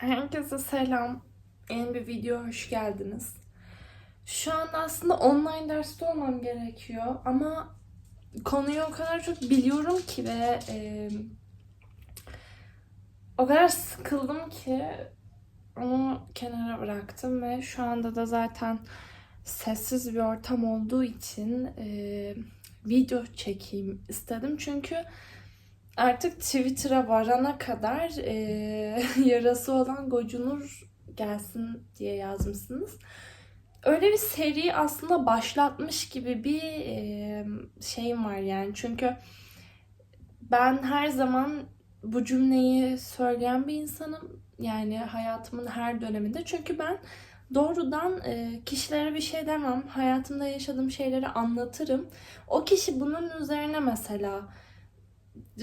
Herkese selam. Yeni bir video hoş geldiniz. Şu anda aslında online derste olmam gerekiyor ama konuyu o kadar çok biliyorum ki ve e, o kadar sıkıldım ki onu kenara bıraktım ve şu anda da zaten sessiz bir ortam olduğu için e, video çekeyim istedim çünkü artık Twitter'a varana kadar e, yarası olan Gocunur gelsin diye yazmışsınız. Öyle bir seri aslında başlatmış gibi bir e, şeyim var yani. Çünkü ben her zaman bu cümleyi söyleyen bir insanım. Yani hayatımın her döneminde. Çünkü ben doğrudan e, kişilere bir şey demem. Hayatımda yaşadığım şeyleri anlatırım. O kişi bunun üzerine mesela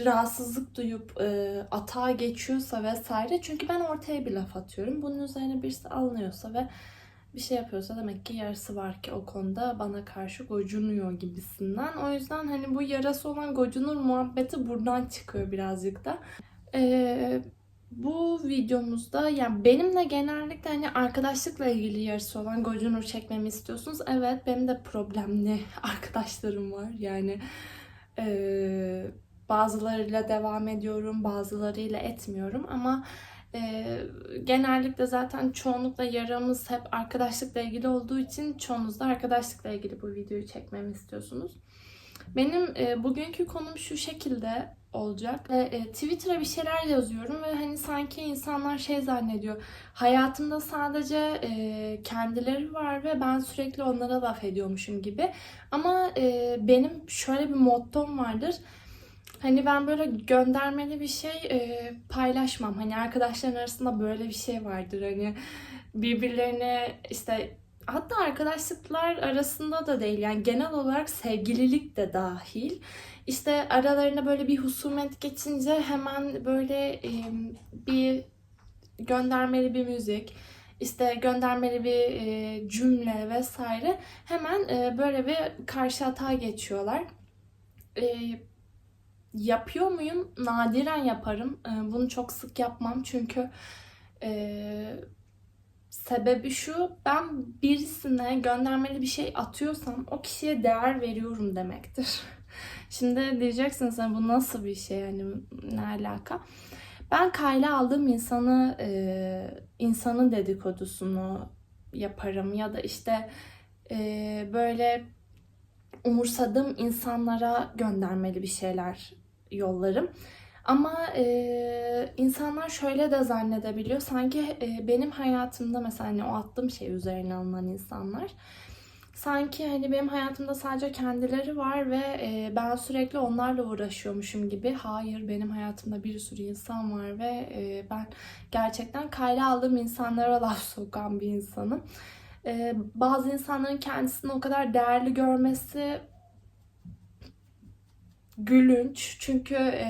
rahatsızlık duyup e, atağa geçiyorsa vesaire çünkü ben ortaya bir laf atıyorum. Bunun üzerine birisi alınıyorsa ve bir şey yapıyorsa demek ki yarısı var ki o konuda bana karşı gocunuyor gibisinden. O yüzden hani bu yarası olan gocunur muhabbeti buradan çıkıyor birazcık da. Ee, bu videomuzda yani benimle genellikle hani arkadaşlıkla ilgili yarısı olan gocunur çekmemi istiyorsunuz. Evet benim de problemli arkadaşlarım var yani. Ee, Bazılarıyla devam ediyorum, bazılarıyla etmiyorum ama e, genellikle zaten çoğunlukla yaramız hep arkadaşlıkla ilgili olduğu için çoğunuz da arkadaşlıkla ilgili bu videoyu çekmemi istiyorsunuz. Benim e, bugünkü konum şu şekilde olacak. Ve e, Twitter'a bir şeyler yazıyorum ve hani sanki insanlar şey zannediyor. Hayatımda sadece e, kendileri var ve ben sürekli onlara laf ediyormuşum gibi. Ama e, benim şöyle bir mottom vardır. Hani ben böyle göndermeli bir şey e, paylaşmam. Hani arkadaşların arasında böyle bir şey vardır. Hani birbirlerine işte hatta arkadaşlıklar arasında da değil yani genel olarak sevgililik de dahil. İşte aralarında böyle bir husumet geçince hemen böyle e, bir göndermeli bir müzik, işte göndermeli bir e, cümle vesaire hemen e, böyle bir karşı hata geçiyorlar. E, yapıyor muyum? Nadiren yaparım. E, bunu çok sık yapmam çünkü e, sebebi şu ben birisine göndermeli bir şey atıyorsam o kişiye değer veriyorum demektir. Şimdi diyeceksiniz hani bu nasıl bir şey yani ne alaka? Ben kayla aldığım insanı e, insanın dedikodusunu yaparım ya da işte e, böyle umursadığım insanlara göndermeli bir şeyler yollarım. Ama e, insanlar şöyle de zannedebiliyor. Sanki e, benim hayatımda mesela hani o attığım şey üzerine alınan insanlar sanki hani benim hayatımda sadece kendileri var ve e, ben sürekli onlarla uğraşıyormuşum gibi. Hayır benim hayatımda bir sürü insan var ve e, ben gerçekten kayla aldığım insanlara laf sokan bir insanım. E, bazı insanların kendisini o kadar değerli görmesi gülünç. Çünkü e,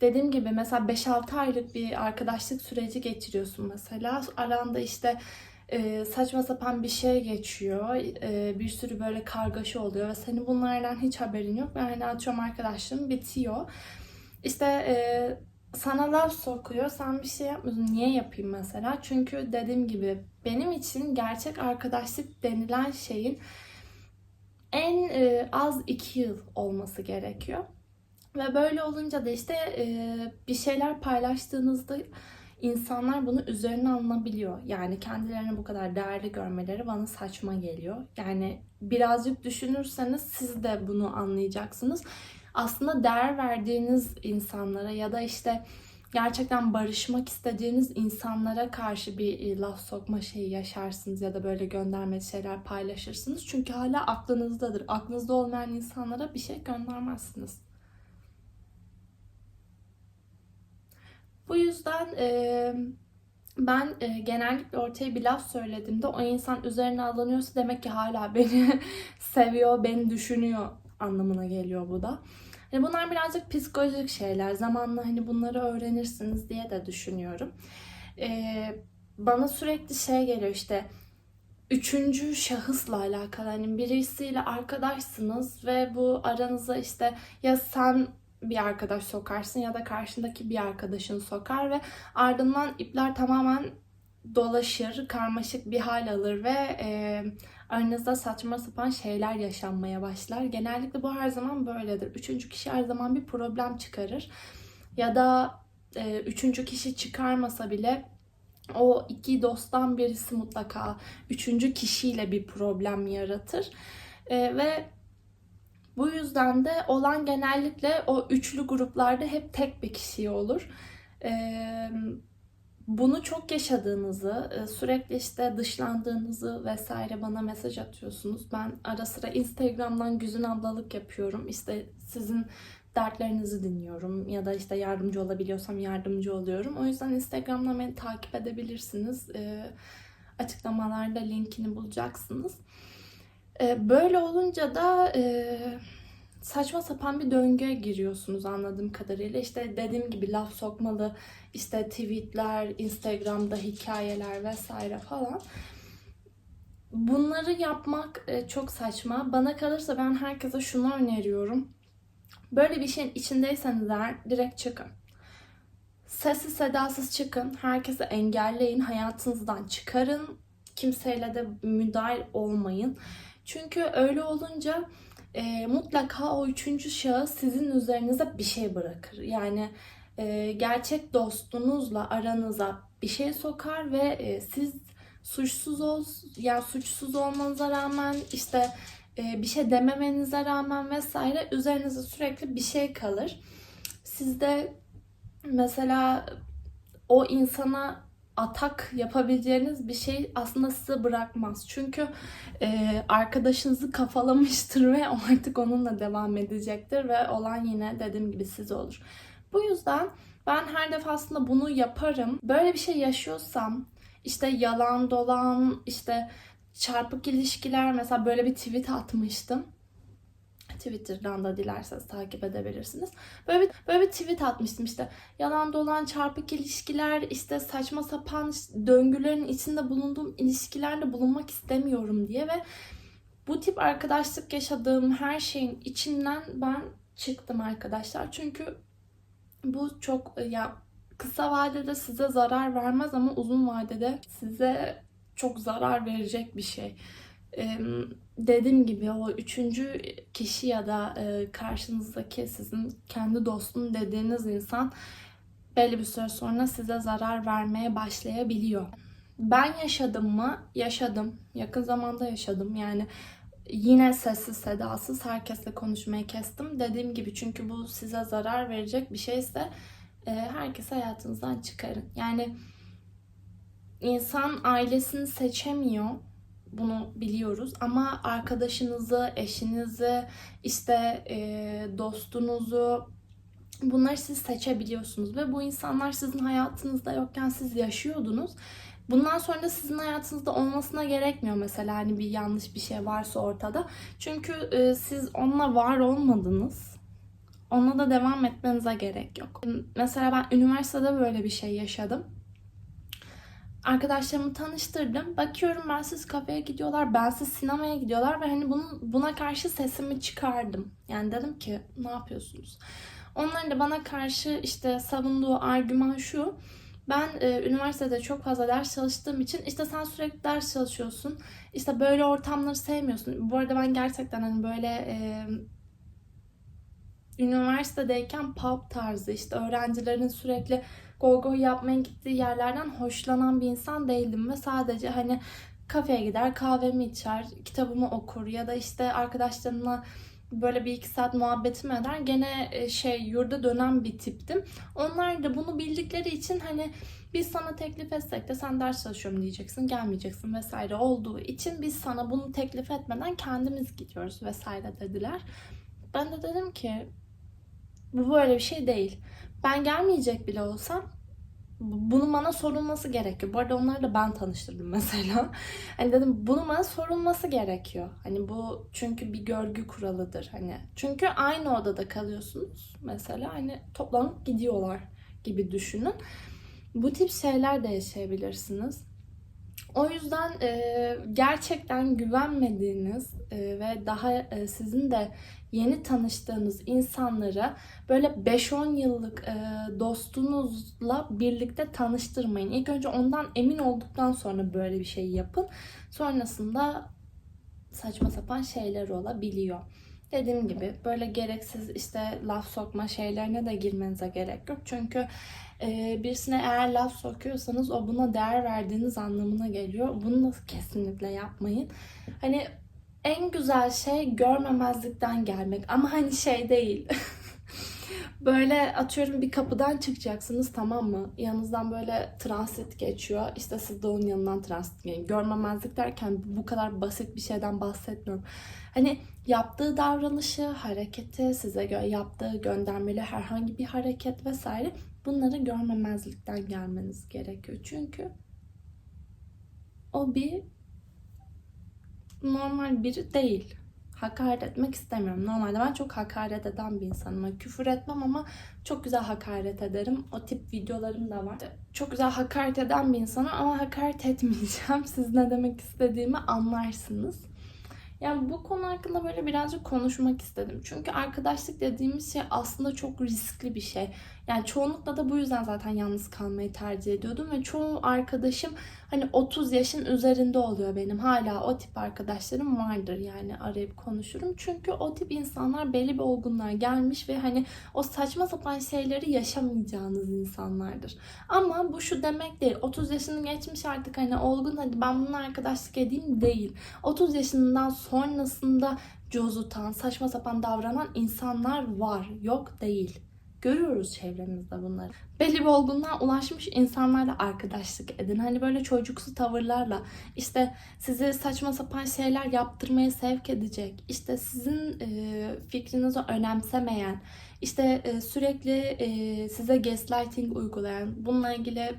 dediğim gibi mesela 5-6 aylık bir arkadaşlık süreci geçiriyorsun mesela. Aranda işte e, saçma sapan bir şey geçiyor. E, bir sürü böyle kargaşa oluyor ve senin bunlardan hiç haberin yok. Ve hani atıyorum arkadaşlığın bitiyor. İşte sana laf sokuyor. Sen bir şey yapmıyorsun. Niye yapayım mesela? Çünkü dediğim gibi benim için gerçek arkadaşlık denilen şeyin en e, az iki yıl olması gerekiyor. Ve böyle olunca da işte e, bir şeyler paylaştığınızda insanlar bunu üzerine alınabiliyor. Yani kendilerini bu kadar değerli görmeleri bana saçma geliyor. Yani birazcık düşünürseniz siz de bunu anlayacaksınız. Aslında değer verdiğiniz insanlara ya da işte gerçekten barışmak istediğiniz insanlara karşı bir e, laf sokma şeyi yaşarsınız ya da böyle gönderme şeyler paylaşırsınız. Çünkü hala aklınızdadır. Aklınızda olmayan insanlara bir şey göndermezsiniz. Bu yüzden e, ben e, genellikle ortaya bir laf söylediğimde o insan üzerine alınıyorsa demek ki hala beni seviyor, beni düşünüyor anlamına geliyor bu da. Yani bunlar birazcık psikolojik şeyler. Zamanla hani bunları öğrenirsiniz diye de düşünüyorum. Ee, bana sürekli şey geliyor işte üçüncü şahısla alakalı. Hani birisiyle arkadaşsınız ve bu aranıza işte ya sen bir arkadaş sokarsın ya da karşındaki bir arkadaşın sokar ve ardından ipler tamamen dolaşır, karmaşık bir hal alır ve e, aranızda saçma sapan şeyler yaşanmaya başlar. Genellikle bu her zaman böyledir. Üçüncü kişi her zaman bir problem çıkarır. Ya da e, üçüncü kişi çıkarmasa bile o iki dosttan birisi mutlaka üçüncü kişiyle bir problem yaratır. E, ve bu yüzden de olan genellikle o üçlü gruplarda hep tek bir kişi olur. E, bunu çok yaşadığınızı, e, sürekli işte dışlandığınızı vesaire bana mesaj atıyorsunuz. Ben ara sıra Instagram'dan Güzün ablalık yapıyorum. İşte sizin dertlerinizi dinliyorum ya da işte yardımcı olabiliyorsam yardımcı oluyorum. O yüzden Instagram'dan beni takip edebilirsiniz. E, açıklamalarda linkini bulacaksınız. E, böyle olunca da saçma sapan bir döngüye giriyorsunuz anladığım kadarıyla. İşte dediğim gibi laf sokmalı, işte tweetler, Instagram'da hikayeler vesaire falan. Bunları yapmak e, çok saçma. Bana kalırsa ben herkese şunu öneriyorum. Böyle bir şeyin içindeyseniz eğer direkt çıkın. Sessiz sedasız çıkın. Herkesi engelleyin. Hayatınızdan çıkarın. Kimseyle de müdahil olmayın. Çünkü öyle olunca e, mutlaka o üçüncü şahıs sizin üzerinize bir şey bırakır. Yani e, gerçek dostunuzla aranıza bir şey sokar ve e, siz suçsuz ol yani suçsuz olmanıza rağmen işte e, bir şey dememenize rağmen vesaire üzerinize sürekli bir şey kalır. Sizde mesela o insana atak yapabileceğiniz bir şey aslında size bırakmaz. Çünkü e, arkadaşınızı kafalamıştır ve artık onunla devam edecektir ve olan yine dediğim gibi siz olur. Bu yüzden ben her defasında bunu yaparım. Böyle bir şey yaşıyorsam işte yalan dolan işte çarpık ilişkiler mesela böyle bir tweet atmıştım. Twitter'dan da dilerseniz takip edebilirsiniz. Böyle bir, böyle bir tweet atmıştım işte. Yalan dolan çarpık ilişkiler, işte saçma sapan döngülerin içinde bulunduğum ilişkilerle bulunmak istemiyorum diye ve bu tip arkadaşlık yaşadığım her şeyin içinden ben çıktım arkadaşlar. Çünkü bu çok ya kısa vadede size zarar vermez ama uzun vadede size çok zarar verecek bir şey. Ee, dediğim gibi o üçüncü kişi ya da e, karşınızdaki sizin kendi dostum dediğiniz insan belli bir süre sonra size zarar vermeye başlayabiliyor. Ben yaşadım mı? Yaşadım. Yakın zamanda yaşadım. Yani yine sessiz sedasız herkesle konuşmayı kestim. Dediğim gibi çünkü bu size zarar verecek bir şeyse e, herkes hayatınızdan çıkarın. Yani insan ailesini seçemiyor bunu biliyoruz. Ama arkadaşınızı, eşinizi, işte e, dostunuzu bunları siz seçebiliyorsunuz. Ve bu insanlar sizin hayatınızda yokken siz yaşıyordunuz. Bundan sonra da sizin hayatınızda olmasına gerekmiyor mesela hani bir yanlış bir şey varsa ortada. Çünkü e, siz onunla var olmadınız. Onunla da devam etmenize gerek yok. Mesela ben üniversitede böyle bir şey yaşadım arkadaşlarımı tanıştırdım. Bakıyorum ben siz kafeye gidiyorlar, ben siz sinemaya gidiyorlar ve hani bunun buna karşı sesimi çıkardım. Yani dedim ki ne yapıyorsunuz? Onların da bana karşı işte savunduğu argüman şu. Ben e, üniversitede çok fazla ders çalıştığım için işte sen sürekli ders çalışıyorsun. İşte böyle ortamları sevmiyorsun. Bu arada ben gerçekten hani böyle e, üniversitedeyken pub tarzı işte öğrencilerin sürekli goy yapmaya gittiği yerlerden hoşlanan bir insan değildim ve sadece hani kafeye gider kahvemi içer, kitabımı okur ya da işte arkadaşlarımla böyle bir iki saat muhabbetimi eder. Gene e, şey yurda dönen bir tiptim. Onlar da bunu bildikleri için hani biz sana teklif etsek de sen ders çalışıyorum diyeceksin, gelmeyeceksin vesaire olduğu için biz sana bunu teklif etmeden kendimiz gidiyoruz vesaire dediler. Ben de dedim ki bu böyle bir şey değil. Ben gelmeyecek bile olsam bunun bana sorulması gerekiyor. Bu arada onları da ben tanıştırdım mesela. Hani dedim bunun bana sorulması gerekiyor. Hani bu çünkü bir görgü kuralıdır. Hani çünkü aynı odada kalıyorsunuz mesela hani toplanıp gidiyorlar gibi düşünün. Bu tip şeyler de yaşayabilirsiniz. O yüzden e, gerçekten güvenmediğiniz e, ve daha e, sizin de yeni tanıştığınız insanlara böyle 5-10 yıllık e, dostunuzla birlikte tanıştırmayın. İlk önce ondan emin olduktan sonra böyle bir şey yapın. Sonrasında saçma sapan şeyler olabiliyor. Dediğim gibi böyle gereksiz işte laf sokma şeylerine de girmenize gerek yok. Çünkü birisine eğer laf sokuyorsanız o buna değer verdiğiniz anlamına geliyor. Bunu da kesinlikle yapmayın. Hani en güzel şey görmemezlikten gelmek ama hani şey değil. böyle atıyorum bir kapıdan çıkacaksınız tamam mı? Yanınızdan böyle transit geçiyor. İşte siz de onun yanından transit geçiyor. Görmemezlik derken bu kadar basit bir şeyden bahsetmiyorum. Hani yaptığı davranışı, hareketi, size gö- yaptığı göndermeli herhangi bir hareket vesaire bunları görmemezlikten gelmeniz gerekiyor. Çünkü o bir normal biri değil. Hakaret etmek istemiyorum. Normalde ben çok hakaret eden bir insanım. Yani Küfür etmem ama çok güzel hakaret ederim. O tip videolarım da var. Çok güzel hakaret eden bir insanım ama hakaret etmeyeceğim. Siz ne demek istediğimi anlarsınız. Yani bu konu hakkında böyle birazcık konuşmak istedim. Çünkü arkadaşlık dediğimiz şey aslında çok riskli bir şey. Yani çoğunlukla da bu yüzden zaten yalnız kalmayı tercih ediyordum ve çoğu arkadaşım hani 30 yaşın üzerinde oluyor benim. Hala o tip arkadaşlarım vardır yani arayıp konuşurum. Çünkü o tip insanlar belli bir olgunluğa gelmiş ve hani o saçma sapan şeyleri yaşamayacağınız insanlardır. Ama bu şu demek değil. 30 yaşını geçmiş artık hani olgun hadi ben bununla arkadaşlık edeyim değil. 30 yaşından sonrasında cozutan, saçma sapan davranan insanlar var. Yok değil. Görüyoruz çevremizde bunları. Belli bir olgunluğa ulaşmış insanlarla arkadaşlık edin. Hani böyle çocuksu tavırlarla işte sizi saçma sapan şeyler yaptırmaya sevk edecek. işte sizin e, fikrinizi önemsemeyen, işte e, sürekli e, size gaslighting uygulayan, bununla ilgili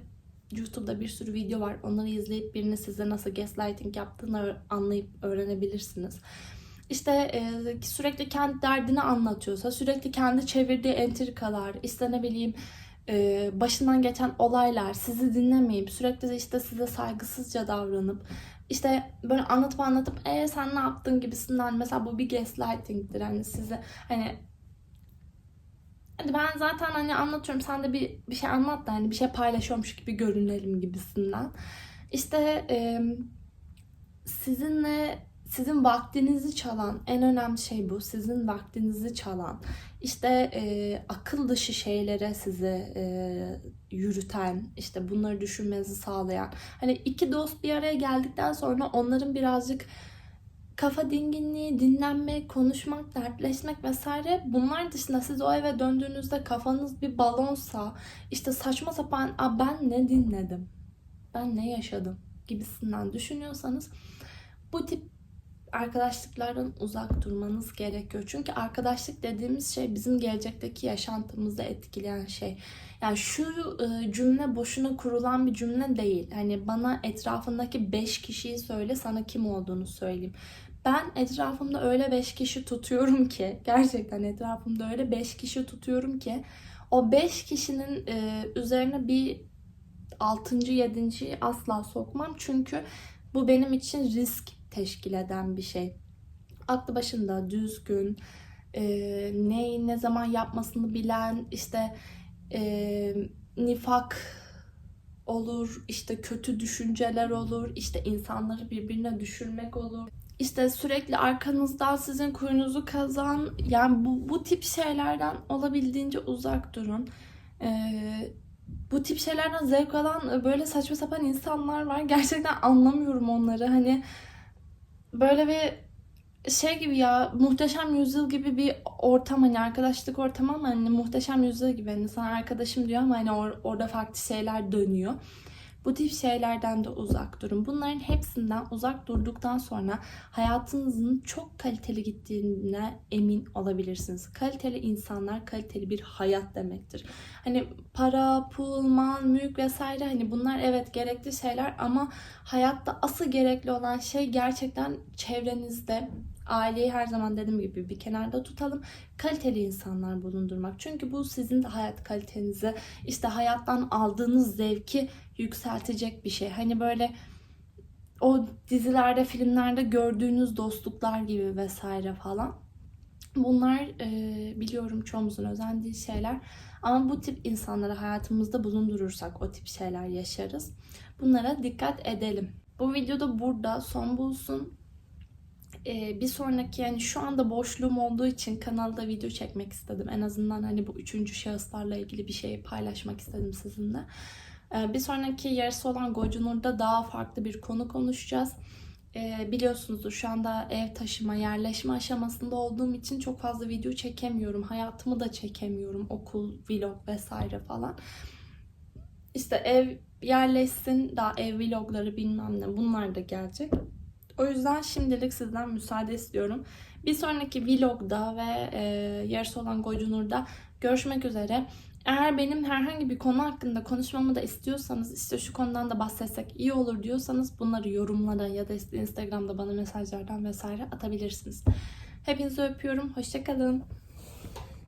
YouTube'da bir sürü video var. Onları izleyip birini size nasıl gaslighting yaptığını anlayıp öğrenebilirsiniz işte e, sürekli kendi derdini anlatıyorsa, sürekli kendi çevirdiği entrikalar, işte ne bileyim e, başından geçen olaylar sizi dinlemeyip sürekli işte size saygısızca davranıp işte böyle anlatıp anlatıp e sen ne yaptın? gibisinden. Mesela bu bir gaslighting'dir. Hani size hani Hadi ben zaten hani anlatıyorum sen de bir, bir şey anlat da hani bir şey paylaşıyormuş gibi görünelim gibisinden. İşte e, sizinle sizin vaktinizi çalan en önemli şey bu. Sizin vaktinizi çalan işte e, akıl dışı şeylere sizi e, yürüten işte bunları düşünmenizi sağlayan hani iki dost bir araya geldikten sonra onların birazcık kafa dinginliği, dinlenmek, konuşmak, dertleşmek vesaire bunlar dışında siz o eve döndüğünüzde kafanız bir balonsa işte saçma sapan A, ben ne dinledim, ben ne yaşadım gibisinden düşünüyorsanız bu tip arkadaşlıklardan uzak durmanız gerekiyor. Çünkü arkadaşlık dediğimiz şey bizim gelecekteki yaşantımızı etkileyen şey. Yani şu e, cümle boşuna kurulan bir cümle değil. Hani bana etrafındaki 5 kişiyi söyle sana kim olduğunu söyleyeyim. Ben etrafımda öyle 5 kişi tutuyorum ki gerçekten etrafımda öyle 5 kişi tutuyorum ki o 5 kişinin e, üzerine bir 6. 7. asla sokmam. Çünkü bu benim için risk teşkil eden bir şey. Aklı başında düzgün, e, neyi ne zaman yapmasını bilen, işte e, nifak olur, işte kötü düşünceler olur, işte insanları birbirine düşürmek olur. İşte sürekli arkanızdan sizin kuyunuzu kazan, yani bu, bu tip şeylerden olabildiğince uzak durun. Ee, bu tip şeylerden zevk alan böyle saçma sapan insanlar var. Gerçekten anlamıyorum onları. Hani böyle bir şey gibi ya muhteşem yüzyıl gibi bir ortam hani arkadaşlık ortamı ama hani muhteşem yüzyıl gibi hani sana arkadaşım diyor ama hani or- orada farklı şeyler dönüyor. Bu tip şeylerden de uzak durun. Bunların hepsinden uzak durduktan sonra hayatınızın çok kaliteli gittiğine emin olabilirsiniz. Kaliteli insanlar kaliteli bir hayat demektir. Hani para, pul, mal, mülk vesaire hani bunlar evet gerekli şeyler ama hayatta asıl gerekli olan şey gerçekten çevrenizde aileyi her zaman dediğim gibi bir kenarda tutalım. Kaliteli insanlar bulundurmak. Çünkü bu sizin de hayat kalitenizi, işte hayattan aldığınız zevki yükseltecek bir şey. Hani böyle o dizilerde, filmlerde gördüğünüz dostluklar gibi vesaire falan. Bunlar e, biliyorum çoğumuzun özendiği şeyler. Ama bu tip insanları hayatımızda bulundurursak o tip şeyler yaşarız. Bunlara dikkat edelim. Bu videoda burada son bulsun. Ee, bir sonraki yani şu anda boşluğum olduğu için kanalda video çekmek istedim. En azından hani bu üçüncü şahıslarla ilgili bir şey paylaşmak istedim sizinle. Ee, bir sonraki yarısı olan Gocunur'da daha farklı bir konu konuşacağız. Ee, biliyorsunuzdur şu anda ev taşıma, yerleşme aşamasında olduğum için çok fazla video çekemiyorum. Hayatımı da çekemiyorum. Okul, vlog vesaire falan. İşte ev yerleşsin, daha ev vlogları bilmem ne bunlar da gelecek. O yüzden şimdilik sizden müsaade istiyorum. Bir sonraki vlogda ve e, yarısı olan Gocunur'da görüşmek üzere. Eğer benim herhangi bir konu hakkında konuşmamı da istiyorsanız işte şu konudan da bahsetsek iyi olur diyorsanız bunları yorumlara ya da Instagram'da bana mesajlardan vesaire atabilirsiniz. Hepinizi öpüyorum. Hoşçakalın.